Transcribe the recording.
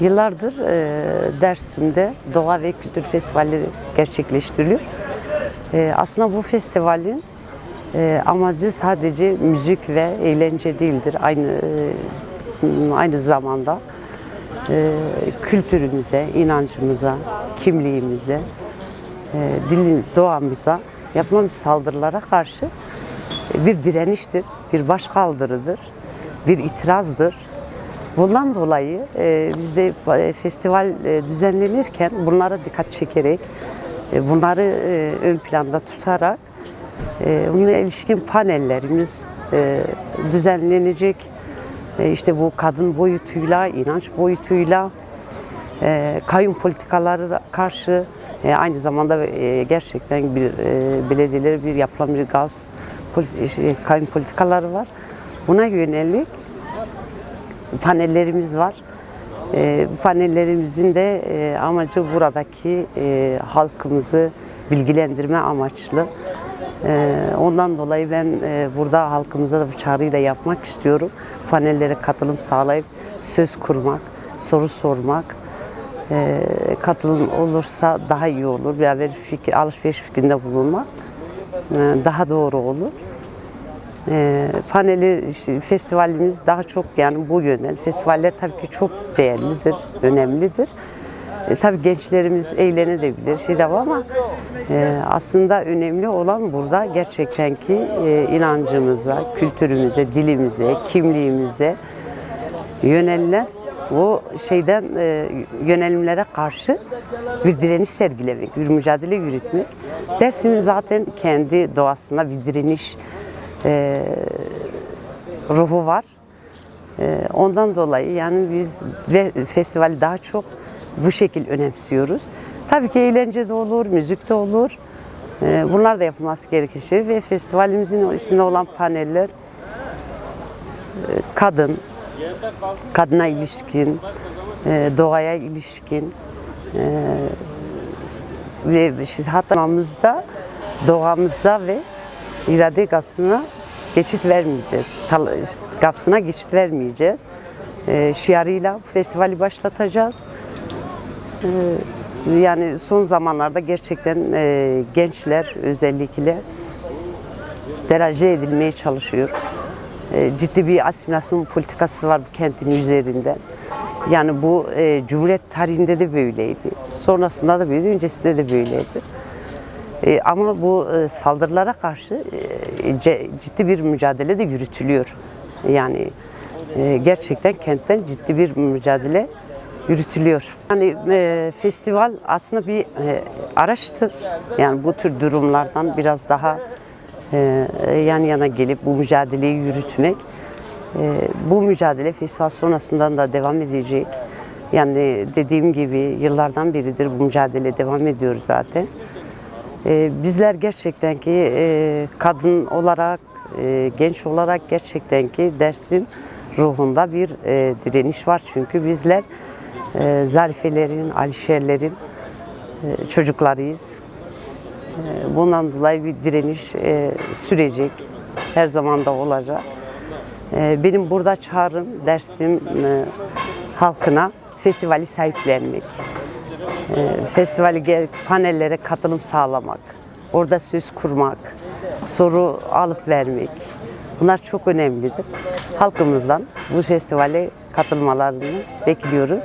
Yıllardır e, Dersim'de doğa ve kültür festivalleri gerçekleştiriliyor. E, aslında bu festivalin e, amacı sadece müzik ve eğlence değildir. Aynı e, aynı zamanda e, kültürümüze, inancımıza, kimliğimize, e, dilin, doğamıza yapılan saldırılara karşı bir direniştir, bir başkaldırıdır, bir itirazdır. Bundan dolayı e, biz e, festival e, düzenlenirken bunlara dikkat çekerek, e, bunları e, ön planda tutarak e, bununla ilişkin panellerimiz e, düzenlenecek. E, işte bu kadın boyutuyla, inanç boyutuyla, e, kayyum politikaları karşı e, aynı zamanda e, gerçekten bir e, belediyeleri bir yapılan bir gaz poli- şey, kayyum politikaları var. Buna yönelik panellerimiz var. E, panellerimizin de e, amacı buradaki e, halkımızı bilgilendirme amaçlı. E, ondan dolayı ben e, burada halkımıza da bu çağrıyı da yapmak istiyorum. Panellere katılım sağlayıp söz kurmak, soru sormak, e, katılım olursa daha iyi olur. Beraber fikir, alışveriş fikrinde bulunmak e, daha doğru olur. E, paneli festivalimiz daha çok yani bu yönden festivaller tabii ki çok değerlidir, önemlidir. E, tabii gençlerimiz eğlenebilir şey de var ama e, aslında önemli olan burada gerçekten ki e, inancımıza, kültürümüze, dilimize, kimliğimize yönelilen bu şeyden e, yönelimlere karşı bir direniş sergilemek, bir mücadele yürütmek. Dersimin zaten kendi doğasında bir direniş e, ruhu var. E, ondan dolayı yani biz festivali daha çok bu şekil önemsiyoruz. Tabii ki eğlence de olur, müzik de olur. E, bunlar da yapılması gerekir şey ve festivalimizin içinde olan paneller e, kadın, kadına ilişkin, e, doğaya ilişkin e, ve biz hatamamızda doğamıza ve irade kapısına geçit vermeyeceğiz. Tal- geçit vermeyeceğiz. E, şiarıyla bu festivali başlatacağız. E, yani son zamanlarda gerçekten e, gençler özellikle derece edilmeye çalışıyor. E, ciddi bir asimilasyon politikası var bu kentin üzerinde. Yani bu e, Cumhuriyet tarihinde de böyleydi. Sonrasında da böyleydi, öncesinde de böyleydi. E, ama bu e, saldırılara karşı e, ciddi bir mücadele de yürütülüyor. Yani gerçekten kentten ciddi bir mücadele yürütülüyor. Yani e, festival aslında bir e, araçtır. Yani bu tür durumlardan biraz daha e, yan yana gelip bu mücadeleyi yürütmek. E, bu mücadele festival sonrasından da devam edecek. Yani dediğim gibi yıllardan beridir bu mücadele devam ediyor zaten. E, bizler gerçekten ki e, kadın olarak, e, genç olarak gerçekten ki dersim ruhunda bir e, direniş var. Çünkü bizler e, Zarifelerin, Alişerlerin çocuklarıyız. E, bundan dolayı bir direniş sürecek. Her zaman da olacak. Benim burada çağrım Dersim halkına festivali sahiplenmek. E, panellere katılım sağlamak, orada söz kurmak, soru alıp vermek. Bunlar çok önemlidir. Halkımızdan bu festivale katılmalarını bekliyoruz.